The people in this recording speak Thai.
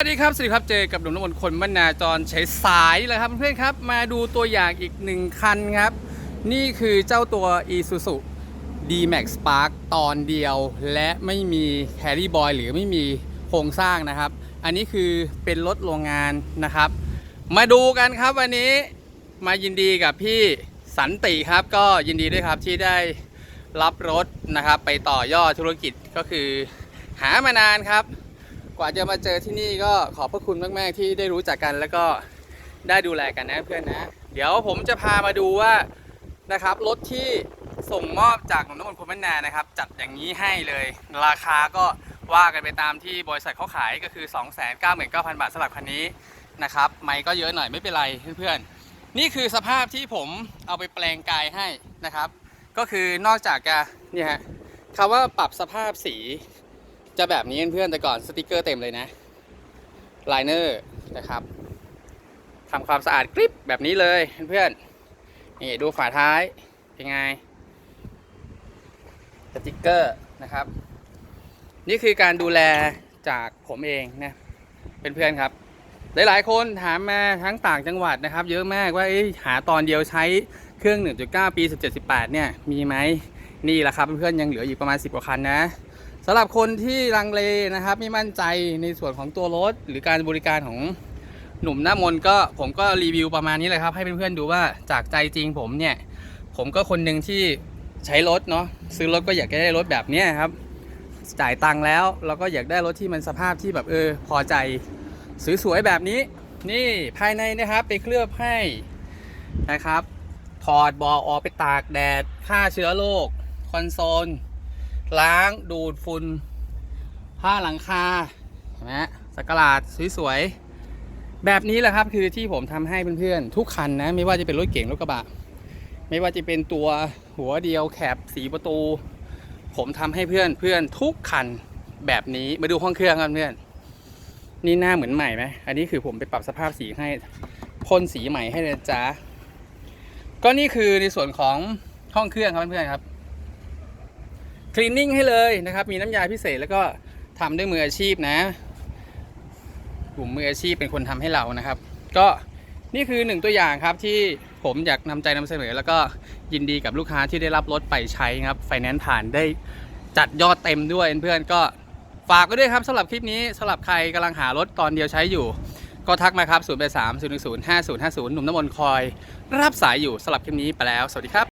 สวัสดีครับ สวัสดีครับ เจอกับหนุ่มน้ำมนคนบรรณาจรใช้สายเลยครับเพื่อนครับ มาดูตัวอย่างอีกหนึ่งคันครับ นี่คือเจ้าตัว Isuzu D-Max Spark ตอนเดียว และไม่มี Carry Boy หรือไม่มีโครงสร้างนะครับ อันนี้คือเป็นรถโรงงานนะครับ มาดูกันครับวันนี้มายินดีกับพี่สันติครับ ก็ยินดีด้วยครับที่ได้รับรถนะครับ ไปต่อยอดธุรกิจก็คือ หามานานครับ กว่าจะมาเจอที่นี่ก็ขอบพระคุณมากๆที่ได้รู้จักกัน แล้วก็ได้ดูแลกันนะเพื่อนนะ เดี๋ยวผมจะพามาดูว่านะครับรถที่ส่งมอบจากหนุ่มน้ำมันต์คนบ้านนานะครับ จัดอย่างนี้ให้เลย ราคาก็ว่ากันไปตามที่บริษัทเขาขายก็คือ 299,000 บาทสำหรับคันนี้นะครับไม่ก็เยอะหน่อยไม่เป็นไรเพื่อนๆนี่คือสภาพที่ผมเอาไปแปลงกายให้นะครับ ก็คือนอกจากจะเนี่ยฮะคำว่าปรับสภาพสี จะแบบนี้เพื่อนๆแต่ก่อนสติกเกอร์เต็มเลยนะไลเนอร์นะครับทำความสะอาดกริปแบบนี้เลยเพื่อนๆนี่ดูฝาท้ายเป็นไงสติกเกอร์นะครับ นี่คือการดูแลจากผมเองนะเป็นเพื่อนๆครับ หลายๆคนถามมาทั้งต่างจังหวัดนะครับ เยอะมากว่าหาตอนเดียวใช้เครื่อง 1.9 ปี 17-18 เนี่ยมีไหมนี่แหละครับเพื่อนๆยังเหลืออยู่ประมาณ 10 กว่าคันนะ สำหรับคนที่ลังเลนะครับ ไม่มั่นใจในส่วนของตัวรถ หรือการบริการของหนุ่มหน้ามนก็ผมก็รีวิวประมาณนี้เลยครับ ให้เพื่อนๆดูว่าจากใจจริงผมเนี่ย ผมก็คนหนึ่งที่ใช้รถเนาะซื้อรถก็อยากได้รถแบบนี้ครับ จ่ายตังค์แล้วเราก็อยากได้รถที่มันสภาพที่แบบเออ พอใจสวยๆแบบนี้ นี่ภายในนะครับไปเคลือบให้นะครับถอดบาะออกไปตากแดดฆ่าเชื้อโรคคอนโซล ล้างดูดฝุ่นผ้าหลังคาเห็นไหมสักกะหลาดสวยๆแบบนี้แหละครับคือที่ผมทำให้เพื่อนๆทุกคันนะไม่ว่าจะเป็นรถเก๋งรถกระบะ ไม่ว่าจะเป็นตัวหัวเดียวแคบสีประตู ผมทำให้เพื่อนเพื่อนทุกคันแบบนี้มาดูห้องเครื่องกันเพื่อนนี่หน้าเหมือนใหม่ไหมอันนี้คือผมไปปรับสภาพสีให้พ่นสีใหม่ให้เลยจ้าก็นี่คือในส่วนของห้องเครื่องครับเพื่อนๆครับ คลีนนิ่งให้เลยนะครับ มีน้ำยาพิเศษแล้วก็ทำด้วยมืออาชีพนะ กลุ่มมืออาชีพเป็นคนทำให้เรานะครับ ก็นี่คือหนึ่งตัวอย่างครับที่ผมอยากนำใจนำเสนอ แล้วก็ยินดีกับลูกค้าที่ได้รับรถไปใช้ครับไฟแนนซ์ผ่านได้จัดยอดเต็มด้วยเพื่อนก็ฝากไว้ด้วยครับสำหรับคลิปนี้สำหรับใครกำลังหารถตอนเดียวใช้อยู่ ก็ทักมาครับ 0 8 3 0 1 0 5 0 5 0 หนุ่มน้ำมนต์คอย รับสายอยู่สำหรับคลิปนี้ไปแล้ว สวัสดีครับ